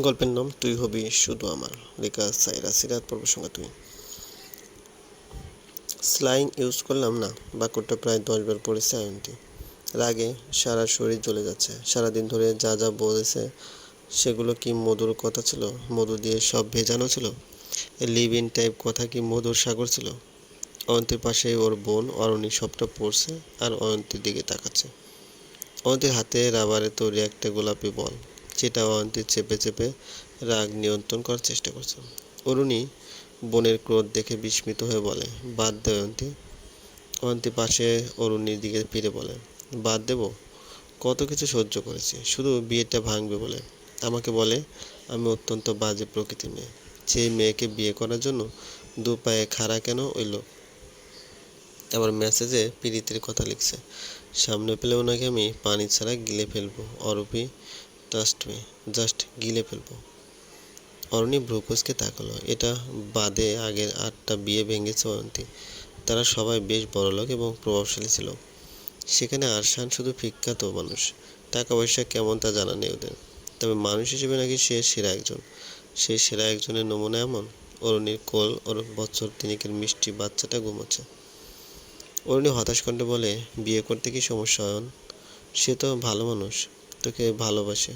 গল্পের নাম তুই হবি শুধু আমার। লেখা সাইরা সিরাত পর্ব সঙ্গে তুই। স্লাইং ইউজ করলাম না, বাক্যটা প্রায় দশবার পড়েছে আয়ন্তি রাগে সারা শরীর জ্বলে যাচ্ছে। সারাদিন ধরে যা যা বলেছে, সেগুলো কি মধুর কথা ছিল? মধু দিয়ে সব ভেজানো ছিল? লিভ ইন টাইপ কথা কি মধুর সাগর ছিল? অয়ন্তীর পাশে ওর বোন অরণি সবটা পড়ছে আর অয়ন্তীর দিকে তাকাচ্ছে। অয়ন্তীর হাতে রাবারে তৈরি একটা গোলাপি বল। যেটা অয়ন্তী চেপে চেপে রাগ নিয়ন্ত্রণ করার চেষ্টা করছে। অরুণী বোনের ক্রোধ দেখে বিস্মিত হয়ে বলে, বাদ দে অয়ন্তী অয়ন্তী পাশে অরুণীর দিকে ফিরে বলে, বাদ দেব? কত কিছু সহ্য করেছি। শুধু বিয়েটা ভাঙবে বলে। আমাকে বলে, আমি অত্যন্ত বাজে প্রকৃতির মেয়ে। সেই মেয়েকে বিয়ে করার জন্য দু পায়ে খাড়া কেন ওই লোক? আবার মেসেজে পীড়িতের কথা লিখছে, সামনে পেলে ওনাকে আমি পানি ছাড়া গিলে ফেলব। অরূপী ট্রাস্ট মি জাস্ট গিলে ফেলব। অরণি ব্রুকোসকে তাকালো। এটা বাদে আগের আটটা বিয়ে ভেঙেছে অয়ন্তী তারা সবাই বেশ বড়লোক এবং প্রভাবশালী ছিল। সেখানে আরশান শুধু বিখ্যাত মানুষ। টাকা পয়সা কেমন তা জানা নেই ওদের। তবে মানুষ হিসেবে নাকি সে সেরা একজন। সেই সেরা একজনের নমুনা এমন? অরুণীর কোল ওর বছর তিনেকের মিষ্টি বাচ্চাটা ঘুমোচ্ছে। অরুণী হতাশ কণ্ঠে বলে, বিয়ে করতে কি সমস্যা, অয়ন? সে তো ভালো মানুষ। তোকে ভালোবাসে।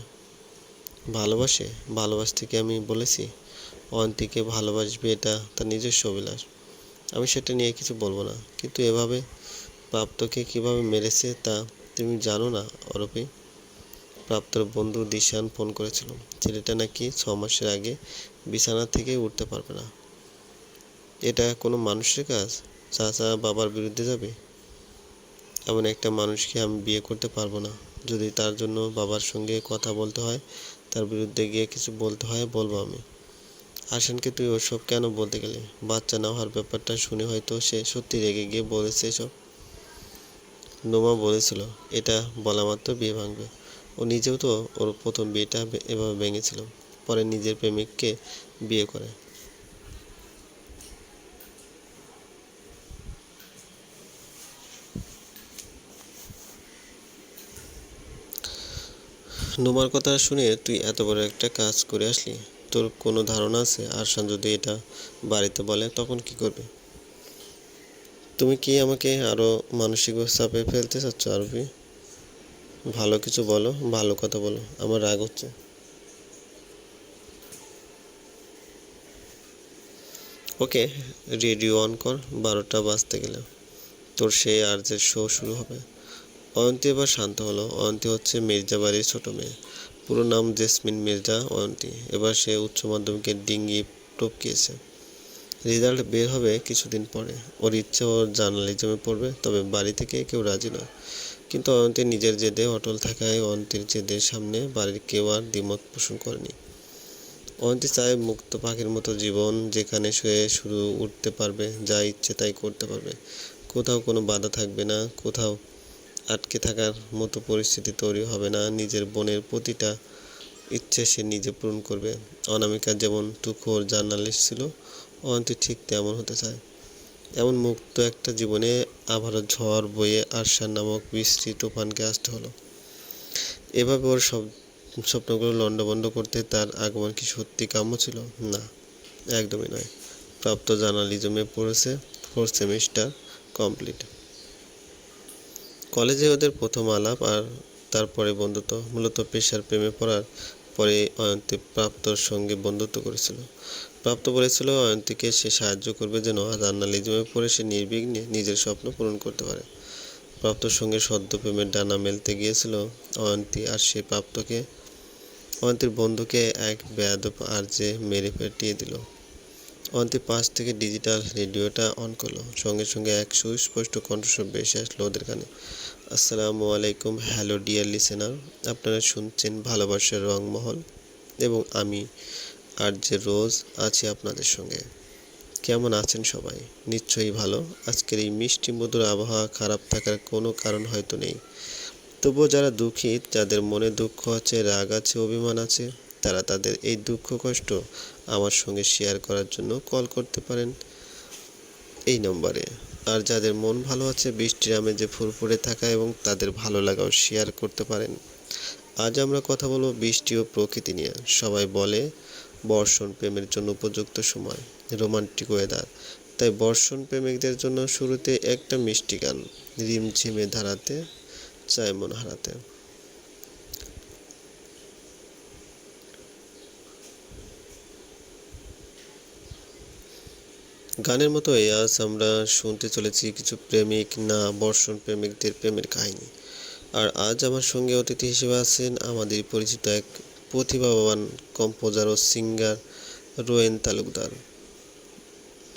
ভালোবাসে? ভালোবাসতে কি আমি বলেছি? অয়ন্তীকে ভালোবাসবে এটা তার নিজস্ব অভিলাষ। আমি সেটা নিয়ে কিছু বলব না। কিন্তু এভাবে প্রাপ্তকে কীভাবে মেরেছে তা তুমি জানো না, অরূপী? প্রাপ্তর বন্ধু দিশান ফোন করেছিল। ছেলেটা নাকি ছ মাসের আগে বিছানা থেকে উঠতে পারবে না। এটা কোনো মানুষের কাজ? চাচা বাবার বিরুদ্ধে যাবে? এমন একটা মানুষকে আমি বিয়ে করতে পারব না। যদি তার জন্য বাবার সঙ্গে কথা বলতে হয়, তার বিরুদ্ধে গিয়ে কিছু বলতে হয়, বলব আমি। হাসানকে তুই ওসব কেন বলতে গেলে? বাচ্চা না হওয়ার ব্যাপারটা শুনে হয়তো সে সত্যি রেগে গিয়ে বলেছে এসব। নোমা বলেছিল, এটা বলা মাত্র বিয়ে ভাঙবে। ও নিজেও তো ওর প্রথম বিয়েটা এভাবে ভেঙেছিল। পরে নিজের প্রেমিককে বিয়ে করে। নোমার কথা শুনে তুই এত বড় একটা কাজ করে আসলি। তোর কোনো ধারণা আছে? আরশান যদি এটা বাড়িতে বলে, তখন কি করবে? তুমি কি আমাকে আরও মানসিক চাপে ফেলতে চাচ্ছ, আরবি? ভালো কিছু বলো, ভালো কথা বলো, আমার রাগ হচ্ছে। ওকে, রেডিও অন কর, বারোটা বাজতে গেলে। তোর সেই আর্জের শো শুরু হবে। অয়ন্তী এবার শান্ত হলো। অয়ন্তী হচ্ছে মির্জা বাড়ির ছোট মেয়ে। পুরো নাম জেসমিন মির্জা অয়ন্তী। এবার সে উচ্চ মাধ্যমিকের ডিঙ্গি টপকিয়েছে। রেজাল্ট বের হবে কিছুদিন পরে। ওর ইচ্ছে ওর জার্নালিজমে পড়বে, তবে বাড়ি থেকে কেউ রাজি নয়। কিন্তু অয়ন্তী নিজের জেদে, অটল থাকায় অয়ন্তীর জেদের সামনে বাড়ির কেউ আর দ্বিমত পোষণ করেনি। অয়ন্তী চায় মুক্ত পাখির মতো জীবন যেখানে শুয়ে শুরু উঠতে পারবে, যা ইচ্ছে তাই করতে পারবে। কোথাও কোনো বাধা থাকবে না, কোথাও আটকে থাকার মতো পরিস্থিতি তৈরি হবে না। নিজের বোনের প্রতিটা ইচ্ছে সে নিজে পূরণ করবে। অনামিকা যেমন তুখোর জার্নালিস্ট ছিল, অয়ন্তী ঠিক তেমন হতে চায়। এমন মুক্ত একটা জীবনে আবারও ঝড় বয়ে আরশান নামক বৃষ্টি তুফানকে আসতে হলো। এভাবে ওর সব স্বপ্নগুলো লণ্ডভণ্ড করতে তার আগমন কি সত্যি কাম্য ছিল? না, একদমই নয়। প্রাপ্ত জার্নালিজমে পড়েছে ফোর সেমিস্টার কমপ্লিট কলেজে ওদের প্রথম আলাপ আর তারপরে বন্ধুত্ব, মূলত পেশার প্রেমে পড়ার পরে অয়ন্তী প্রাপ্তর সঙ্গে বন্ধুত্ব করেছিল। প্রাপ্ত বলেছিল, অয়ন্তীকে সে সাহায্য করবে যেন জার্নালিজমে পড়ে সে নির্বিঘ্নে নিজের স্বপ্ন পূরণ করতে পারে। প্রাপ্তর সঙ্গে সদ্য প্রেমের ডানা মেলতে গিয়েছিল অয়ন্তী আর সে প্রাপ্তকে, অয়ন্তীর বন্ধুকে এক বেয়াদব আর্জে মেরে পেটিয়ে দিল। অয়ন্তী পাশ থেকে ডিজিটাল রেডিওটা অন করল। সঙ্গে সঙ্গে এক সুস্পষ্ট কণ্ঠস্বর ভেসে আসলো ওদের কানে। আসসালামু আলাইকুম, হ্যালো ডিয়ার লিসেনার। আপনারা শুনছেন ভালোবাসার রংমহল এবং আমি আর যে রোজ আছি আপনাদের সঙ্গে। কেমন আছেন সবাই? নিশ্চয়ই ভালো। আজকের এই মিষ্টি মধুর আবহাওয়া খারাপ থাকার কোনো কারণ হয়তো নেই। তবুও যারা দুঃখী, যাদের মনে দুঃখ আছে, রাগ আছে, অভিমান আছে তারা তাদের এই দুঃখ কষ্ট আমার সঙ্গে শেয়ার করার জন্য কল করতে পারেন। এই নম্বরে। আর যাদের মন ভালো আছে বৃষ্টির আমেজে ফুরফুরে থাকা এবং তাদের ভালো লাগাও শেয়ার করতে পারেন। আজ আমরা কথা বলব বৃষ্টি ও প্রকৃতি নিয়ে। সবাই বলে, বর্ষণ প্রেমের জন্য উপযুক্ত সময়, রোমান্টিক ওয়েদার তাই বর্ষণ প্রেমিকদের জন্য শুরুতে একটা মিষ্টি গান, রিমঝিমে ধারাতে, চায় মন হারাতে। গানের মতো আজ আমরা শুনতে চলেছি কিছু প্রেমিক না বর্ষণ প্রেমিকদের প্রেমের কাহিনী। আর আজ আমার সঙ্গে অতিথি হিসেবে আছেন আমাদের পরিচিত এক প্রতিভাবান কম্পোজার ও সিঙ্গার রোয়েন তালুকদার।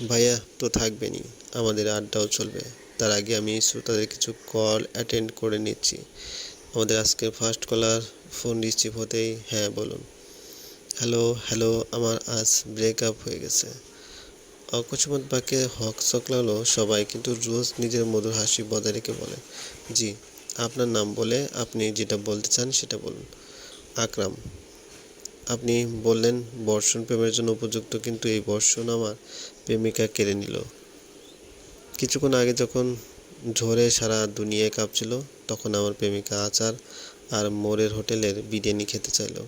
ভাইয়া তো থাকবেনই, আমাদের আড্ডাও চলবে। তার আগে আমি শ্রোতাদের কিছু কল অ্যাটেন্ড করে নিচ্ছি। আমাদের আজকের ফার্স্ট কলার ফোন রিসিভ হতেই হ্যাঁ বলুন। হ্যালো হ্যালো আমার আজ ব্রেকআপ হয়ে গেছে। অকস্মাৎ বাক্যে হক চকলালো, সবাই কিন্তু রোজ নিজের মধুর হাসি বজায় রেখে বলে, জি, আপনার নাম বলে আপনি যেটা বলতে চান সেটা বলুন। আকরাম, আপনি বললেন বর্ষণ প্রেমের জন্য উপযুক্ত, কিন্তু এই বর্ষণ আমার প্রেমিকা কেড়ে নিল। কিছুক্ষণ আগে যখন ঝড়ে সারা দুনিয়ায় কাঁপছিল, তখন আমার প্রেমিকা আচার আর মোড়ের হোটেলের বিরিয়ানি খেতে চাইলো।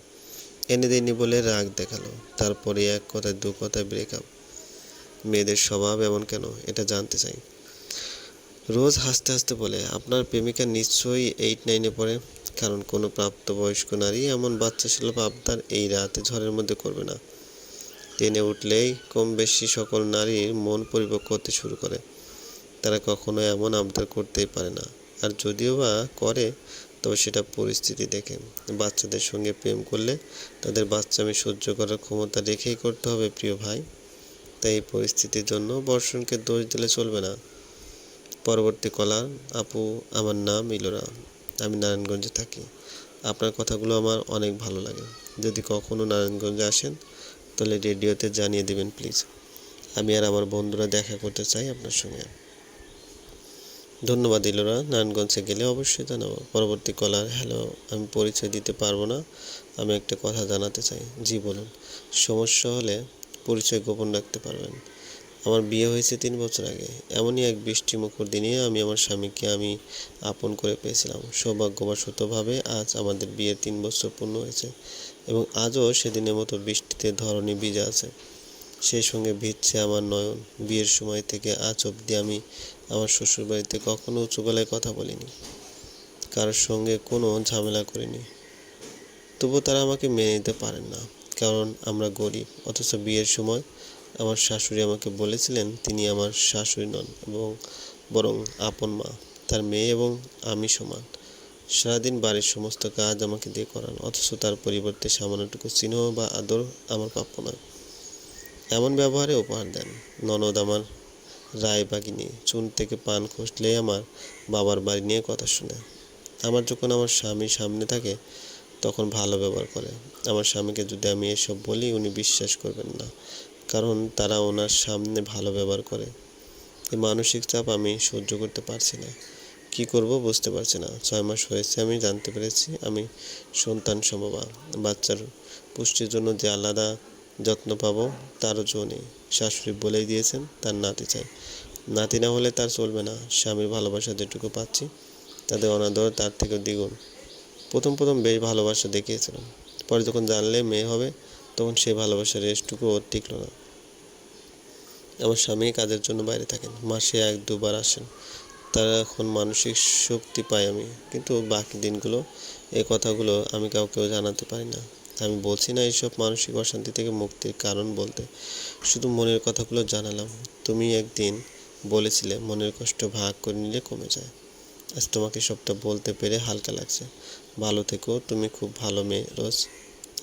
এনে দেয়নি বলে রাগ দেখাল, তারপরে এক কথায়, দু কথায় ব্রেকআপ মেয়েদের স্বভাব এমন কেন? এটা জানতে চাই। রোজ হাসতে হাসতে বলে, আপনার প্রেমিকা নিশ্চয়ই এইট নাইনে পড়ে। কারণ কোনো প্রাপ্তবয়স্ক নারী এমন বাচ্চা শিল্প আবদার এই রাতে ঝড়ের মধ্যে করবে না। টেনে উঠলেই কম বেশি সকল নারীর মন পরিপক্ক হতে শুরু করে। তারা কখনো এমন আবদার করতেই পারে না। আর যদিও বা করে, তবে সেটা পরিস্থিতি দেখে। বাচ্চাদের সঙ্গে প্রেম করলে তাদের বাচ্চামি সহ্য করার ক্ষমতা রেখেই করতে হবে, প্রিয় ভাই। তাই এই পরিস্থিতির জন্য বর্ষণকে দোষ দিলে চলবে না। পরবর্তী কলার, আপু, আমার নাম ইলোরা আমি নারায়ণগঞ্জে থাকি। আপনার কথাগুলো আমার অনেক ভালো লাগে। যদি কখনো নারায়ণগঞ্জে আসেন, তাহলে রেডিওতে জানিয়ে দেবেন, প্লিজ। আমি আর আমার বন্ধুরা দেখা করতে চাই আপনার সঙ্গে। ধন্যবাদ ইলোরা নারায়ণগঞ্জে গেলে অবশ্যই জানাব। পরবর্তী কলার, হ্যালো, আমি পরিচয় দিতে পারব না। আমি একটা কথা জানাতে চাই। জি, বলুন। সমস্যা হলে পরিচয় গোপন রাখতে পারবেন। আমার বিয়ে হয়েছে তিন বছর আগে। এমনই এক বৃষ্টিমুখর দিনে আমি আমার স্বামীকে আমি আপন করে পেয়েছিলাম। সৌভাগ্যবশতভাবে আজ আমাদের বিয়ের তিন বছর পূর্ণ হয়েছে এবং আজও সেদিনের মতো বৃষ্টিতে ধরণী ভিজে আছে। সেই সঙ্গে ভিজছে আমার নয়ন। বিয়ের সময় থেকে আজ অবধি আমি আমার শ্বশুরবাড়িতে কখনো উঁচু গলায় কথা বলিনি। কারোর সঙ্গে কোনো ঝামেলা করিনি। তবুও তারা আমাকে মেনে নিতে পারেন না। কারণ আমরা গরিব। অথচ বিয়ের সময় আমার শাশুড়ি আমাকে বলেছিলেন, তিনি আমার শাশুড়ি নন এবং বরং আপন মা। তার মেয়ে এবং আমি সমান। সারাদিন বাড়ির সমস্ত কাজ আমাকে দিয়ে করান। অথচ তার পরিবর্তে সামান্যটুকু স্নেহ বা আদর আমার প্রাপ্য নয়। এমন ব্যবহারে উপহার দেন। ননদ আমার রায় বাগিনী। চুন থেকে পান খসলেই আমার বাবার বাড়ি নিয়ে কথা শুনে। আমার যখন আমার স্বামী সামনে থাকে তখন ভালো ব্যবহার করে। আমার স্বামীকে যদি আমি এসব বলি, উনি বিশ্বাস করবেন না। কারণ তারা ওনার সামনে ভালো ব্যবহার করে। এই মানসিক চাপ আমি সহ্য করতে পারছি না। কি করব বুঝতে পারছি না। ছয় মাস হয়েছে, আমি জানতে পেরেছি, আমি সন্তান সম্ভবা বাচ্চার পুষ্টির জন্য যে আলাদা যত্ন পাবো তারও জো শাশুড়ি বলেই দিয়েছেন, তার নাতি চাই। নাতি না হলে তার চলবে না। স্বামীর ভালোবাসা যেটুকু পাচ্ছি তাদের অনাদর তার থেকে দ্বিগুণ। প্রথম প্রথম বেশ ভালোবাসা দেখিয়েছিলাম। পরে যখন জানলে মেয়ে হবে, তখন সে ভালোবাসার রেস্টটুকু ওর টিকলো না। আমার স্বামী কাজের জন্য বাইরে থাকেন। মাসে এক, দুবার আসেন। তারা এখন মানসিক শক্তি পাই আমি। কিন্তু বাকি দিনগুলো এই কথাগুলো আমি কাউকেও জানাতে পারি না। আমি বলছি না এইসব মানসিক অশান্তি থেকে মুক্তির কারণ বলতে। শুধু মনের কথাগুলো জানালাম। তুমি একদিন বলেছিলে, মনের কষ্ট ভাগ করে নিলে কমে যায়। আজ তোমাকে সবটা বলতে পেরে হালকা লাগছে। ভালো থেকো, তুমি খুব ভালো মেয়ে, রোজ।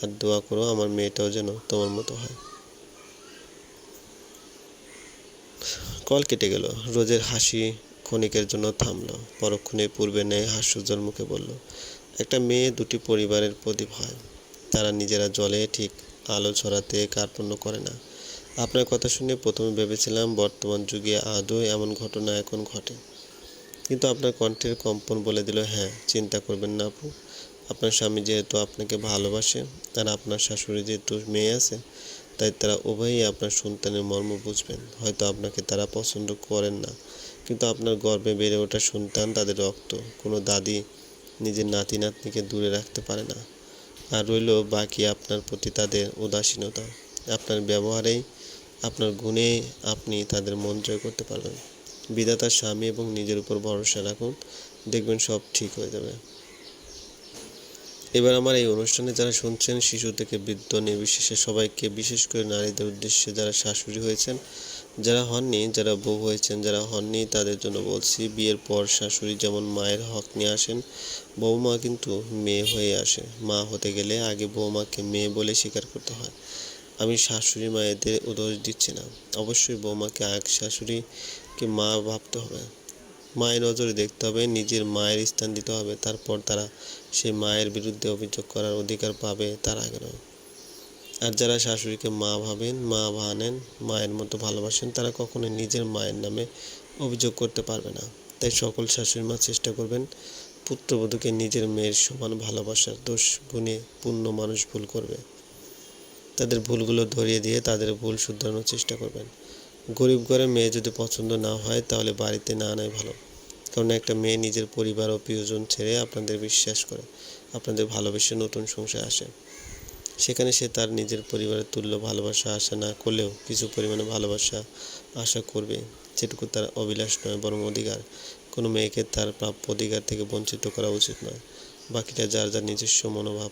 আর দোয়া করো আমার মেয়েটাও যেন তোমার মতো হয়। কল কেটে গেল। রোজের হাসি ক্ষণিকের জন্য থামলো। পরক্ষণে পূর্বে নেয় হাস্যোজ্জ্বল মুখে বলল, একটা মেয়ে দুটি পরিবারের প্রদীপ হয়। তারা নিজেরা জলে ঠিক আলো ছড়াতে কার্পণ্য করে না। আপনার কথা শুনে প্রথমে ভেবেছিলাম বর্তমান যুগে আদৌ এমন ঘটনা এখন ঘটে। কিন্তু আপনার কণ্ঠের কম্পন বলে দিল হ্যাঁ চিন্তা করবেন না আপু। আপনার স্বামী যেহেতু আপনাকে ভালোবাসে আর আপনার শাশুড়ি যেহেতু মেয়ে আছে, তাই তারা উভয়ই আপনার সন্তানের মর্ম বুঝবেন। হয়তো আপনাকে তারা পছন্দ করেন না, কিন্তু আপনার গর্বে বেড়ে ওঠা সন্তান তাদের রক্ত। কোনো দাদি নিজের নাতি নাতনিকে দূরে রাখতে পারে না। আর রইল বাকি আপনার প্রতি তাদের উদাসীনতা। আপনার ব্যবহারেই, আপনার গুণে আপনি তাদের মন জয় করতে পারবেন। বিধাতার স্বামী এবং নিজের উপর ভরসা রাখুন, দেখবেন সব ঠিক হয়ে যাবে। এবার আমার এই অনুষ্ঠানে যারা শুনছেন, শিশু থেকে বৃদ্ধ, নির্বিশেষে সবাইকে বিশেষ করে নারীদের উদ্দেশ্যে যারা শাশুড়ি হয়েছেন, যারা হননি, যারা বউ হয়েছেন, যারা হননি, তাদের জন্য বলছি, বিয়ের পর শাশুড়ি যেমন মায়ের হক নিয়ে আসেন বৌমা কিন্তু মেয়ে হয়ে আসে। মা হতে গেলে আগে বৌমাকে মেয়ে বলে স্বীকার করতে হয়। আমি শাশুড়ি মায়েদের উদোষ দিচ্ছি না। অবশ্যই বৌমাকে আগ শাশুড়িকে মা ভাবতে হবে। মায়ের নজরে দেখতে হবে, নিজের মায়ের স্থান দিতে হবে, তারপর তারা সেই মায়ের বিরুদ্ধে অভিযোগ করার অধিকার পাবে তার আগে নয় আর যারা শাশুড়িকে মা ভাবেন, মা ভানেন, মায়ের মতো ভালোবাসেন, তারা কখনোই নিজের মায়ের নামে অভিযোগ করতে পারবে না। তাই সকল শাশুড়ি মা চেষ্টা করবেন পুত্রবধূকে নিজের মেয়ের সমান ভালোবাসার দোষ গুণে পূর্ণ মানুষ ভুল করবে। তাদের ভুলগুলো ধরিয়ে দিয়ে তাদের ভুল শুধরানোর চেষ্টা করবেন। গরিব ঘরে মেয়ে যদি পছন্দ না হয়, তাহলে বাড়িতে না আনাই ভালো। কারণ একটা মেয়ে নিজের পরিবার ও প্রিয়জন ছেড়ে আপনাদের বিশ্বাস করে, আপনাদের ভালোবেসে নতুন সংসার আসে। সেখানে সে তার নিজের পরিবারের তুল্য ভালোবাসা আশা না করলেও কিছু পরিমাণে ভালোবাসা আশা করবে, যেটুকু তার অবিলাস নয়, বরং অধিকার। কোনো মেয়েকে তার প্রাপ্য অধিকার থেকে বঞ্চিত করা উচিত নয়, বাকিটা যার যার নিজস্ব মনোভাব।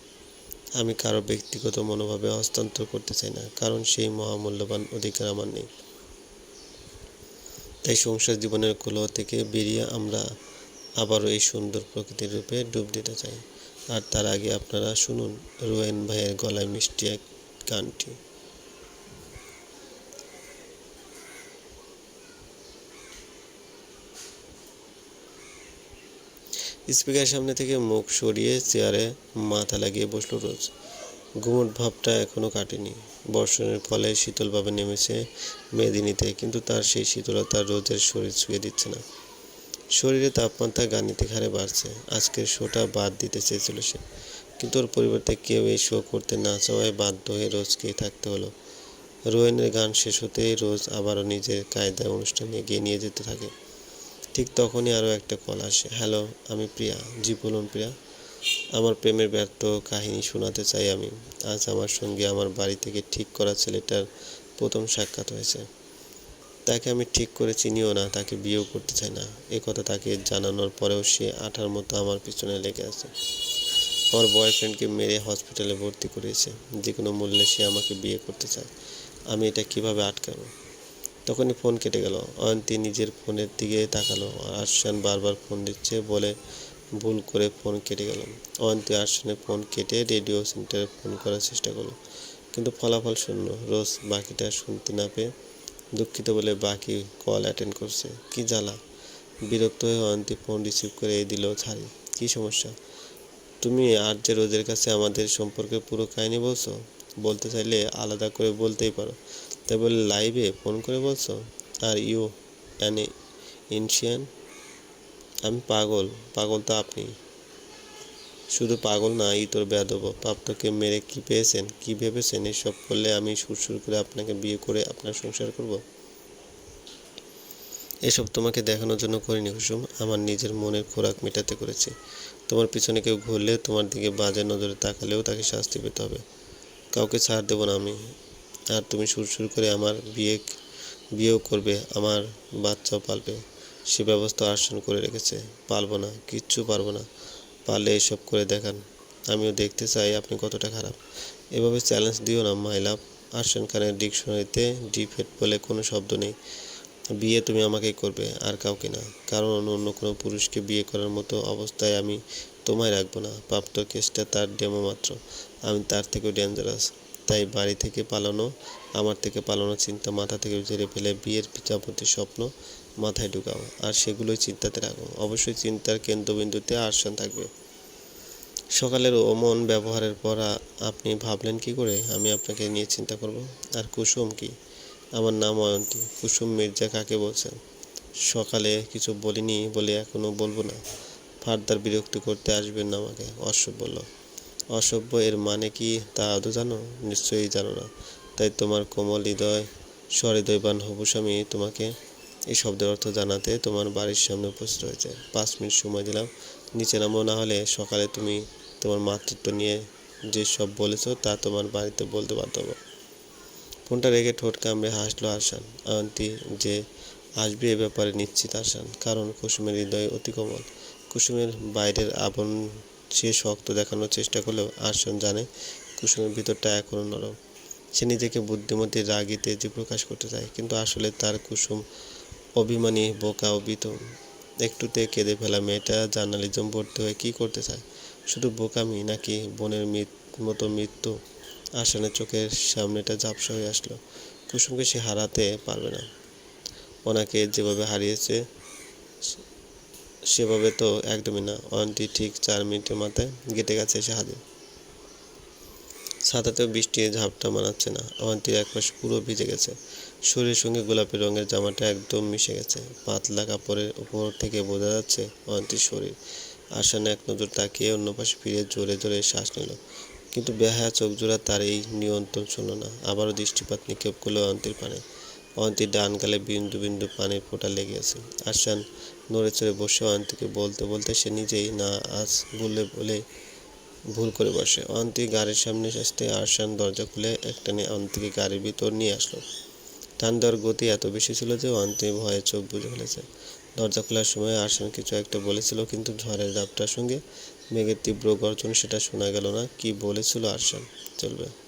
আমি কারও ব্যক্তিগত মনোভাবে হস্তান্তর করতে চাই না, কারণ সেই মহামূল্যবান অধিকার আমার নেই। তাই সংসার জীবনের কলহ থেকে বেরিয়ে আমরা আবারও এই সুন্দর প্রকৃতির রূপে ডুব দিতে চাই। আর তার আগে আপনারা শুনুন রোয়েন ভাইয়ের গলায় মিষ্টি এক গানটি। স্পিকারের সামনে থেকে মুখ সরিয়ে চেয়ারে মাথা লাগিয়ে বসল রোজ। ঘুমট ভাবটা এখনও কাটেনি। বর্ষণের ফলে শীতলভাবে নেমেছে মেদিনীতে, কিন্তু তার সেই শীতলতা রোজের শরীর ছুঁয়ে দিচ্ছে না। শরীরে তাপমাত্রা গাণিতিক হারে বাড়ছে। আজকের শোটা বাদ দিতে চেয়েছিল সে। কিন্তু ওর পরিবর্তে কেউ এই শো করতে না চাওয়ায় বাধ্য হয়ে রোজকেই থাকতে হলো। রোয়েনের গান শেষ হতেই রোজ আবারও নিজের কায়দায় অনুষ্ঠানে এগিয়ে নিয়ে যেতে থাকে। ঠিক তখনই আরও একটা কল আসে, হ্যালো, আমি প্রিয়া, জি বলুন প্রিয়া। আমার প্রেমের ব্যর্থ কাহিনী শোনাতে চাই আমি। আজ আমার সঙ্গে আমার বাড়ি থেকে ঠিক করা ছেলেটার প্রথম সাক্ষাৎ হয়েছে। তাকে আমি ঠিক করে চিনিও না, তাকে বিয়েও করতে চাই না। এ কথা তাকে জানানোর পরেও সে আঠার মতো আমার পিছনে লেগে আছে। আমার বয়ফ্রেন্ডকে মেরে হসপিটালে ভর্তি করিয়েছে। যে কোনো মূল্যে সে আমাকে বিয়ে করতে চায়। আমি এটা কীভাবে আটকাবো? তখনই ফোন কেটে গেল। অয়ন্তী নিজের ফোনের দিকে তাকালো। আর আরশান বারবার ফোন দিচ্ছে বলে ভুল করে ফোন কেটে গেল অয়ন্তী আরশানের ফোন কেটে রেডিও সেন্টারে ফোন করার চেষ্টা করল। কিন্তু ফলাফল শূন্য। রোজ বাকিটা শুনতে না পেয়ে দুঃখিত বলে বাকি কল অ্যাটেন্ড করছে। কি জ্বালা? বিরক্ত হয়ে অয়ন্তী ফোন রিসিভ করে দিল, ছাড়ি, কি সমস্যা? তুমি আর যে রোজের কাছে আমাদের সম্পর্কে পুরো কাহিনী বলছো, বলতে চাইলে আলাদা করে বলতেই পারো। তাই বলে লাইভে ফোন করে বলছো, আর ইউ অ্যান ইনশিয়ান আমি পাগল পাগল তো আপনি। শুধু পাগল না ই তোর বেদব প্রাপ্তকে মেরে কি পেয়েছেন, কি ভেবেছেন, এসব করলে আমি সুরসুর করে আপনাকে বিয়ে করে আপনার সংসার করব? এসব তোমাকে দেখানোর জন্য করিনি কুসুম। আমার নিজের মনের খোরাক মেটাতে করেছি। তোমার পিছনে কেউ ঘুরলে তোমার দিকে বাজে নজরে তাকালেও তাকে শাস্তি পেতে হবে। কাউকে ছাড় দেবো না আমি। আর তুমি সুর সুরসুর করে আমার বিয়ে, বিয়েও করবে, আমার বাচ্চাও পালবে। সে ব্যবস্থা আর্সন করে রেখেছে। পারব না, কিচ্ছু পারব না। পারলে এসব করে দেখান। আমিও দেখতে চাই আপনি কতটা খারাপ। এভাবে চ্যালেঞ্জ দিও না মাই লাভ আর্সন খানের ডিকশনারিতে ডিফেট বলে কোনো শব্দ নেই। বিয়ে তুমি আমাকেই করবে, আর কাউকে না। কারণ অন্য কোনো পুরুষকে বিয়ে করার মতো অবস্থায় আমি তোমায় রাখব না। প্রাপ্ত কেসটা তার ডেমো মাত্র। আমি তার থেকেও ডেঞ্জারাস তাই বাড়ি থেকে পালানো, আমার থেকে পালানো চিন্তা মাথা থেকে ঝেড়ে ফেলে বিয়ের যাবতীয় স্বপ্ন মাথায় ঢুকাও আর সেগুলোই চিন্তাতে রাখো। অবশ্যই চিন্তার কেন্দ্রবিন্দুতে আর্শন থাকবে। সকালের অমন ব্যবহারের পর আপনি ভাবলেন কি করে? আমি আপনাকে নিয়ে চিন্তা করব। আর কুসুম কি? আমার নাম অয়ন্তী। কুসুম মির্জা কাকে বলছেন? সকালে কিছু বলিনি বলে এখনও বলব না। ফার্দার বিরক্ত করতে আসবেন না আমাকে অসভ্য বলল। অসভ্য এর মানে কি তা আদৌ জানো? নিশ্চয়ই জানো না। তাই তোমার কোমল হৃদয় সহৃদয়বান হবু স্বামী তোমাকে এই শব্দের অর্থ জানাতে তোমার বাড়ির সামনে উপস্থিত হয়েছে। পাঁচ মিনিট সময় দিলাম। নিচে নামো, না হলে সকালে তুমি তোমার মাতৃত্ব নিয়ে যে সব বলেছ তা তোমার বাড়িতে বলতে বাধ্য ফোনটা রেখে ঠোঁট কামড়ে হাসলো আরশান। অয়ন্তী যে আসবে এ ব্যাপারে নিশ্চিত আসান কারণ কুসুমের হৃদয় অতি কোমল। কুসুমের বাইরের আবরণ সে শক্ত দেখানোর চেষ্টা করলেও আরশান জানে কুসুমের ভিতরটা এখনও নরম। সে নিজেকে বুদ্ধিমতী রাগী তেজি প্রকাশ করতে চায়, কিন্তু আসলে তার কুসুম অভিমানী, বোকা ও বিত একটুতে কেঁদে ফেলা মেয়েটা জার্নালিজম পড়তে হয়ে কী করতে চায়? শুধু বোকামি নাকি বোনের মৃত- মতো মৃত্যু? আসানের চোখের সামনেটা ঝাপসা হয়ে আসলো। কুসুমকে সে হারাতে পারবে না। ওনাকে যেভাবে হারিয়েছে সেভাবে তো একদমই না। অয়ন্তী ঠিক চার মিনিটের মাথায় গেটে গেছে এসে হাজির। ছাতাতেও বৃষ্টি ঝাপটা মানাচ্ছে না। অয়ন্তীর একপাশ পুরো ভিজে গেছে। শরীরের সঙ্গে গোলাপি রঙের জামাটা একদম মিশে গেছে। পাতলা কাপড়ের উপর থেকে বোঝা যাচ্ছে অয়ন্তীর শরীর। আসানে এক নজর তাকিয়ে অন্য পাশে ফিরে জোরে জোরে শ্বাস নিল। কিন্তু বেহায়া চোখ জোড়া তার এই নিয়ন্ত্রণ ছিল না। আবারও দৃষ্টিপাত নিক্ষেপ করল অয়ন্তীর পানে। অয়ন্তীর ডান গালে বিন্দু বিন্দু পানির ফোঁটা লেগে আছে। আসান নড়ে চড়ে বসে অয়ন্তীকে বলতে বলতে সে নিজেই, না, আজ বললে বলে ভুল করে বসে। অয়ন্তী গাড়ির সামনে আসতে আরশান দরজা খুলে একটানে অয়ন্তীকে গাড়ির ভিতর নিয়ে আসলো। দেওয়ার গতি এত বেশি ছিল যে অয়ন্তী ভয়ে চোখ বুজে ফেলেছে। দরজা খোলার সময় আরশান কিছু একটা বলেছিল, কিন্তু ঝড়ের দাপটার সঙ্গে মেঘের তীব্র গর্জন সেটা শোনা গেল না। কি বলেছিল আরশান? চলবে।